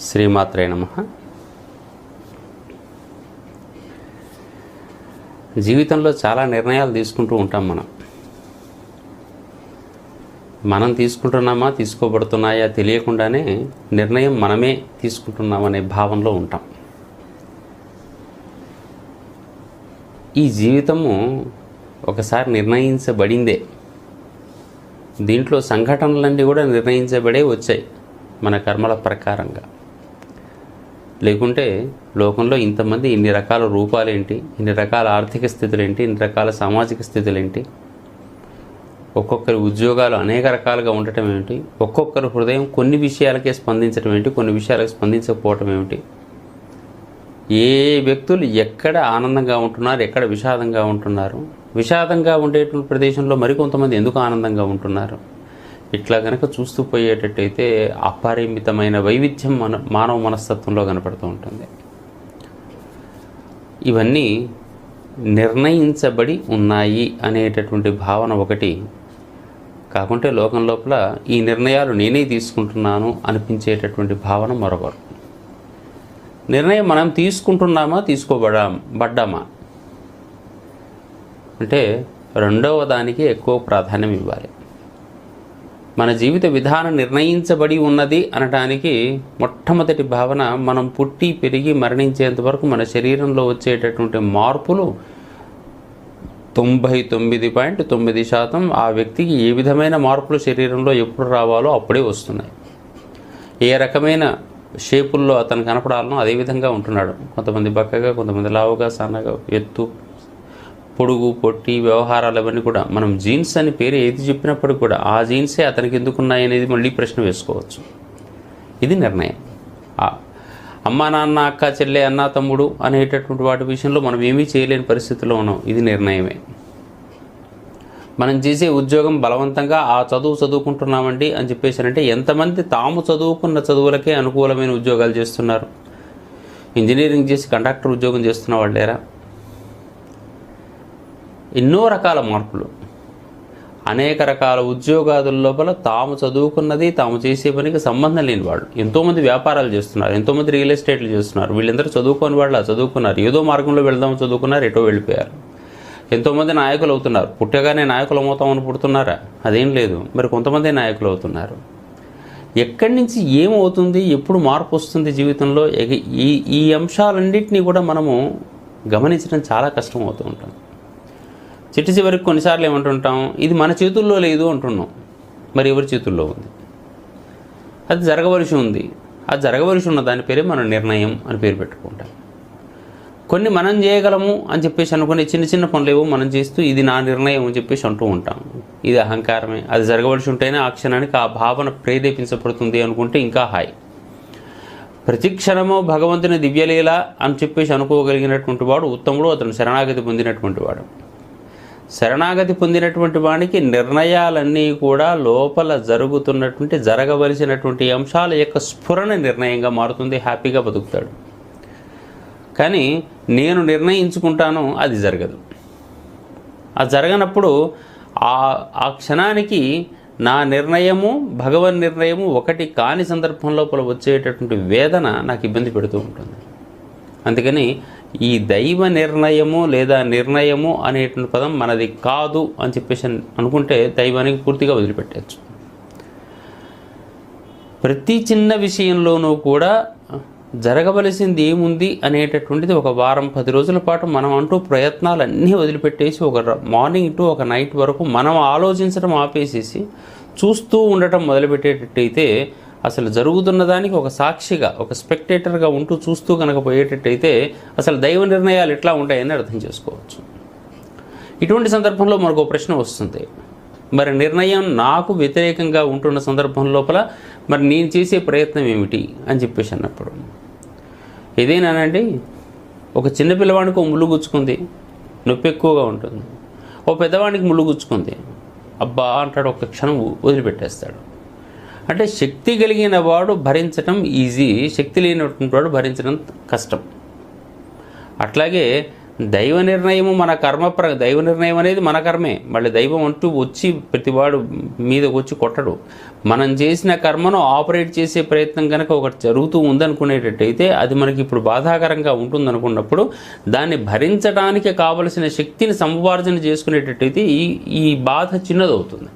శ్రీమాత్రే నమ. జీవితంలో చాలా నిర్ణయాలు తీసుకుంటూ ఉంటాం మనం. మనం తీసుకుంటున్నామా తీసుకోబడుతున్నాయా తెలియకుండానే నిర్ణయం మనమే తీసుకుంటున్నామనే భావనలో ఉంటాం. ఈ జీవితము ఒకసారి నిర్ణయించబడిందే. దీంట్లో సంఘటనలన్నీ కూడా నిర్ణయించబడే వచ్చాయి మన కర్మల ప్రకారంగా. లేకుంటే లోకంలో ఇంతమంది ఇన్ని రకాల రూపాలేంటి? ఇన్ని రకాల ఆర్థిక స్థితులేంటి? ఇన్ని రకాల సామాజిక స్థితులేంటి? ఒక్కొక్కరి ఉద్యోగాలు అనేక రకాలుగా ఉండటం ఏమిటి? ఒక్కొక్కరి హృదయం కొన్ని విషయాలకే స్పందించడం ఏంటి కొన్ని విషయాలకు స్పందించకపోవటం ఏమిటి? ఏ వ్యక్తులు ఎక్కడ ఆనందంగా ఉంటున్నారు? ఎక్కడ విషాదంగా ఉంటున్నారు? విషాదంగా ఉండేటువంటి ప్రదేశంలో మరికొంతమంది ఎందుకు ఆనందంగా ఉంటున్నారు? ఇట్లా కనుక చూస్తూ పోయేటట్టయితే అపరిమితమైన వైవిధ్యం మన మానవ మనస్తత్వంలో కనపడుతూ ఉంటుంది. ఇవన్నీ నిర్ణయించబడి ఉన్నాయి అనేటటువంటి భావన ఒకటి. కాకుంటే లోకం లోపల ఈ నిర్ణయాలు నేనే తీసుకుంటున్నాను అనిపించేటటువంటి భావన మరొకరు నిర్ణయం మనం తీసుకుంటున్నామా తీసుకోబడా బడ్డామా? అంటే రెండవ దానికి ఎక్కువ ప్రాధాన్యం ఇవ్వాలి. మన జీవిత విధానం నిర్ణయించబడి ఉన్నది అనటానికి మొట్టమొదటి భావన మనం పుట్టి పెరిగి మరణించేంత వరకు మన శరీరంలో వచ్చేటటువంటి మార్పులు తొంభై తొమ్మిది పాయింట్ తొమ్మిది శాతం ఆ వ్యక్తికి ఏ విధమైన మార్పులు శరీరంలో ఎప్పుడు రావాలో అప్పుడే వస్తున్నాయి. ఏ రకమైన షేపుల్లో అతను కనపడాలనో అదే విధంగా ఉంటున్నాడు. కొంతమంది బక్కగా కొంతమంది లావుగా సన్నగా ఎత్తు పొడుగు పొట్టి వ్యవహారాలు అవన్నీ కూడా. మనం జీన్స్ అని పేరు ఏది చెప్పినప్పటికీ కూడా ఆ జీన్సే అతనికి ఎందుకున్నాయి అనేది మళ్ళీ ప్రశ్న వేసుకోవచ్చు. ఇది నిర్ణయం. అమ్మ నాన్న అక్క చెల్లె అన్న తమ్ముడు అనేటటువంటి వాటి విషయంలో మనం ఏమీ చేయలేని పరిస్థితిలో ఉన్నాం. ఇది నిర్ణయమే. మనం చేసే ఉద్యోగం బలవంతంగా ఆ చదువు చదువుకుంటున్నామండి అని చెప్పేసారంటే ఎంతమంది తాము చదువుకున్న చదువులకే అనుకూలమైన ఉద్యోగాలు చేస్తున్నారు? ఇంజనీరింగ్ చేసి కండక్టర్ ఉద్యోగం చేస్తున్న వాళ్ళు లేరా? ఎన్నో రకాల మార్పులు. అనేక రకాల ఉద్యోగాదుల లోపల తాము చదువుకున్నది తాము చేసే పనికి సంబంధం లేని వాళ్ళు. ఎంతోమంది వ్యాపారాలు చేస్తున్నారు ఎంతోమంది రియల్ ఎస్టేట్లు చేస్తున్నారు. వీళ్ళందరూ చదువుకోని వాళ్ళు చదువుకున్నారు. ఏదో మార్గంలో వెళ్దాం చదువుకున్నారు ఎటో వెళ్ళిపోయారు. ఎంతోమంది నాయకులు అవుతున్నారు. పుట్టగానే నాయకులు అవుతామని పుడుతున్నారా? అదేం లేదు. మరి కొంతమంది నాయకులు అవుతున్నారు. ఎక్కడి నుంచి ఏమవుతుంది ఎప్పుడు మార్పు వస్తుంది జీవితంలో? ఈ ఈ అంశాలన్నింటినీ కూడా మనము గమనించడం చాలా కష్టం అవుతూ ఉంటుంది. చిట్ట చివరికి కొన్నిసార్లు ఏమంటుంటాం ఇది మన చేతుల్లో లేదు అంటున్నాం. మరి ఎవరి చేతుల్లో ఉంది? అది జరగవలసి ఉంది. అది జరగవలసి ఉన్న దాని పేరే మనం నిర్ణయం అని పేరు పెట్టుకుంటాం. కొన్ని మనం చేయగలము అని చెప్పేసి అనుకునే చిన్న చిన్న పనులు ఏవో మనం చేస్తూ ఇది నా నిర్ణయం అని చెప్పేసి అంటూ ఉంటాం. ఇది అహంకారమే. అది జరగవలసి ఉంటేనే ఆ క్షణానికి ఆ భావన ప్రేరేపించబడుతుంది అనుకుంటే ఇంకా హాయ్. ప్రతి క్షణము భగవంతుని దివ్యలీల అని చెప్పేసి అనుకోగలిగినటువంటి వాడు ఉత్తముడు అతను శరణాగతి పొందినటువంటి వాడు. శరణాగతి పొందినటువంటి వాడికి నిర్ణయాలన్నీ కూడా లోపల జరుగుతున్నటువంటి జరగవలసినటువంటి అంశాల యొక్క స్ఫురణ నిర్ణయంగా మారుతుంది హ్యాపీగా బతుకుతాడు. కానీ నేను నిర్ణయించుకుంటాను అది జరగదు. అది జరగనప్పుడు ఆ ఆ క్షణానికి నా నిర్ణయము భగవన్ నిర్ణయము ఒకటి కాని సందర్భం లోపల వచ్చేటటువంటి వేదన నాకు ఇబ్బంది పెడుతూ ఉంటుంది. అందుకని ఈ దైవ నిర్ణయము లేదా నిర్ణయము అనేటువంటి పదం మనది కాదు అని చెప్పేసి అనుకుంటే దైవానికి పూర్తిగా వదిలిపెట్టచ్చు ప్రతి చిన్న విషయంలోనూ కూడా జరగవలసింది ఏముంది అనేటటువంటిది ఒక వారం పది రోజుల పాటు మనం అంటూ ప్రయత్నాలన్నీ వదిలిపెట్టేసి ఒక మార్నింగ్ టు ఒక నైట్ వరకు మనం ఆలోచించడం ఆపేసేసి చూస్తూ ఉండటం మొదలుపెట్టేటట్టయితే అసలు జరుగుతున్న దానికి ఒక సాక్షిగా ఒక స్పెక్టేటర్గా ఉంటూ చూస్తూ కనుక పోయేటట్టయితే అసలు దైవ నిర్ణయాలు ఎట్లా ఉంటాయని అర్థం చేసుకోవచ్చు. ఇటువంటి సందర్భంలో మనకు ఒక ప్రశ్న వస్తుంది. మరి నిర్ణయం నాకు వ్యతిరేకంగా ఉంటున్న సందర్భం లోపల మరి నేను చేసే ప్రయత్నం ఏమిటి అని చెప్పేసి అన్నప్పుడు ఏదేనానండి ఒక చిన్న పిల్లవాడికి ఒక ముళ్ళు గుచ్చుకుంది నొప్పి ఎక్కువగా ఉంటుంది. ఓ పెద్దవాడికి ముళ్ళు గుచ్చుకుంది. అబ్బా అంటాడు ఒక క్షణం వదిలిపెట్టేస్తాడు. అంటే శక్తి కలిగిన వాడు భరించడం ఈజీ శక్తి లేనటువంటి వాడు భరించడం కష్టం. అట్లాగే దైవ నిర్ణయము మన కర్మ ప్ర దైవ నిర్ణయం అనేది మన కర్మే. మళ్ళీ దైవం అంటూ వచ్చి ప్రతివాడు మీదకు వచ్చి కొట్టడు. మనం చేసిన కర్మను ఆపరేట్ చేసే ప్రయత్నం కనుక ఒకటి జరుగుతూ ఉందనుకునేటట్టయితే అది మనకి ఇప్పుడు బాధాకరంగా ఉంటుందనుకున్నప్పుడు దాన్ని భరించడానికి కావలసిన శక్తిని సముపార్జన చేసుకునేటట్టయితే ఈ ఈ బాధ చిన్నదవుతుంది.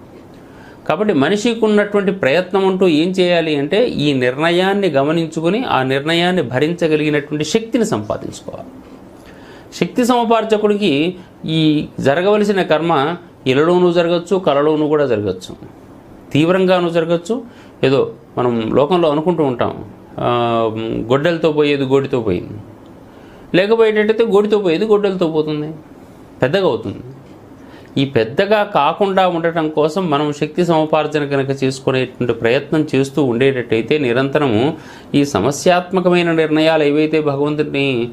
కాబట్టి మనిషికి ఉన్నటువంటి ప్రయత్నం అంటూ ఏం చేయాలి అంటే ఈ నిర్ణయాన్ని గమనించుకుని ఆ నిర్ణయాన్ని భరించగలిగినటువంటి శక్తిని సంపాదించుకోవాలి. శక్తి సమపార్జకుడికి ఈ జరగవలసిన కర్మ ఇలలోనూ జరగచ్చు కలలోనూ కూడా జరగచ్చు. తీవ్రంగానూ జరగచ్చు. ఏదో మనం లోకంలో అనుకుంటూ ఉంటాం. గొడ్డలతో పోయేది గోడితో పోయింది. లేకపోయేటట్టయితే గోడితో పోయేది గొడ్డలతో పోతుంది. పెద్దగా అవుతుంది. ఈ పెద్దగా కాకుండా ఉండటం కోసం మనం శక్తి సముపార్జన కనుక చేసుకునేటువంటి ప్రయత్నం చేస్తూ ఉండేటట్టయితే నిరంతరము ఈ సమస్యాత్మకమైన నిర్ణయాలు ఏవైతే భగవంతుడిని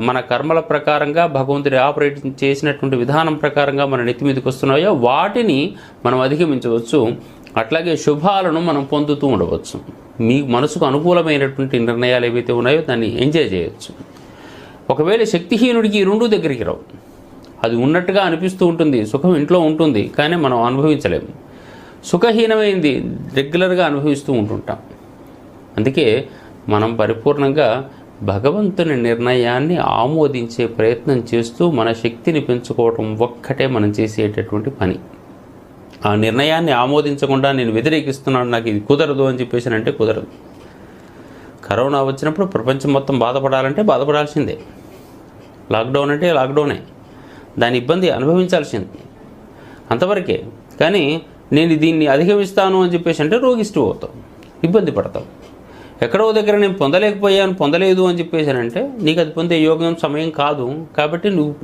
మన కర్మల ప్రకారంగా భగవంతుడి ఆపరేట్ చేసినటువంటి విధానం ప్రకారంగా మన నెత్తి మీదకి వస్తున్నాయో వాటిని మనం అధిగమించవచ్చు. అట్లాగే శుభాలను మనం పొందుతూ ఉండవచ్చు. మీ మనసుకు అనుకూలమైనటువంటి నిర్ణయాలు ఏవైతే ఉన్నాయో దాన్ని ఎంజాయ్ చేయొచ్చు. ఒకవేళ శక్తిహీనుడికి ఈ రెండు దగ్గరికి రావు. అది ఉన్నట్టుగా అనిపిస్తూ ఉంటుంది సుఖం ఇంట్లో ఉంటుంది కానీ మనం అనుభవించలేము. సుఖహీనమైంది రెగ్యులర్గా అనుభవిస్తూ ఉంటుంటాం. అందుకే మనం పరిపూర్ణంగా భగవంతుని నిర్ణయాన్ని ఆమోదించే ప్రయత్నం చేస్తూ మన శక్తిని పెంచుకోవటం ఒక్కటే మనం చేసేటటువంటి పని. ఆ నిర్ణయాన్ని ఆమోదించకుండా నేను వ్యతిరేకిస్తున్నాను నాకు ఇది కుదరదు అని చెప్పేసి అంటే కుదరదు. కరోనా వచ్చినప్పుడు ప్రపంచం మొత్తం బాధపడాలంటే బాధపడాల్సిందే. లాక్డౌన్ అంటే లాక్డౌనే. దాని ఇబ్బంది అనుభవించాల్సింది. అంతవరకే. కానీ నేను దీన్ని అధిగమిస్తాను అని చెప్పేసి అంటే రోగిస్టు అవుతావు ఇబ్బంది పడతావు. ఎక్కడో దగ్గర నేను పొందలేకపోయాను పొందలేదు అని చెప్పేసి అంటే నీకు అది పొందే యోగం సమయం కాదు. కాబట్టి నువ్వు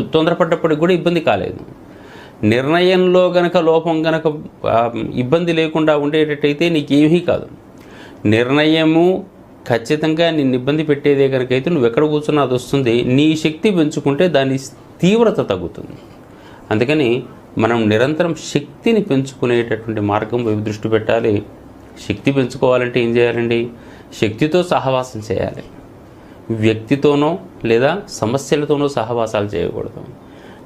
తొందరపడ్డప్పటికి కూడా ఇబ్బంది కాలేదు. నిర్ణయంలో గనక లోపం గనక ఇబ్బంది లేకుండా ఉండేటట్టయితే నీకేమీ కాదు. నిర్ణయము ఖచ్చితంగా నిన్ను ఇబ్బంది పెట్టేదే కనుకైతే నువ్వు ఎక్కడ కూర్చున్నా అది వస్తుంది. నీ శక్తి పెంచుకుంటే దాని తీవ్రత తగ్గుతుంది. అందుకని మనం నిరంతరం శక్తిని పెంచుకునేటటువంటి మార్గం వైపు దృష్టి పెట్టాలి. శక్తి పెంచుకోవాలంటే ఏం చేయాలండి? శక్తితో సహవాసం చేయాలి. వ్యక్తితోనో లేదా సమస్యలతోనో సహవాసాలు చేయకూడదు.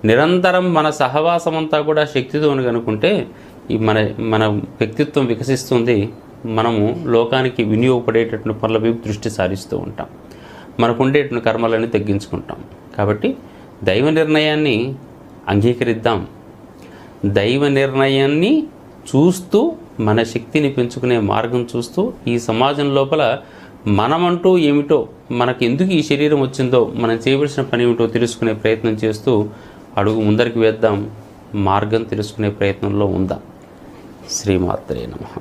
నిరంతరం మన సహవాసం అంతా కూడా శక్తితో కనుకుంటే ఈ మన మన వ్యక్తిత్వం వికసిస్తుంది. మనము లోకానికి వినియోగపడేటటువంటి పనుల వైపు దృష్టి సారిస్తూ ఉంటాం. మనకు ఉండేటువంటి కర్మలన్నీ తగ్గించుకుంటాం. కాబట్టి దైవ నిర్ణయాన్ని అంగీకరిద్దాం. దైవ నిర్ణయాన్ని చూస్తూ మన శక్తిని పెంచుకునే మార్గం చూస్తూ ఈ సమాజం లోపల మనమంటూ ఏమిటో మనకు ఎందుకు ఈ శరీరం వచ్చిందో మనం చేయవలసిన పని ఏమిటో తెలుసుకునే ప్రయత్నం చేస్తూ అడుగు ముందరికి వేద్దాం. మార్గం తెలుసుకునే ప్రయత్నంలో ఉందాం. శ్రీమాత్రే నమ.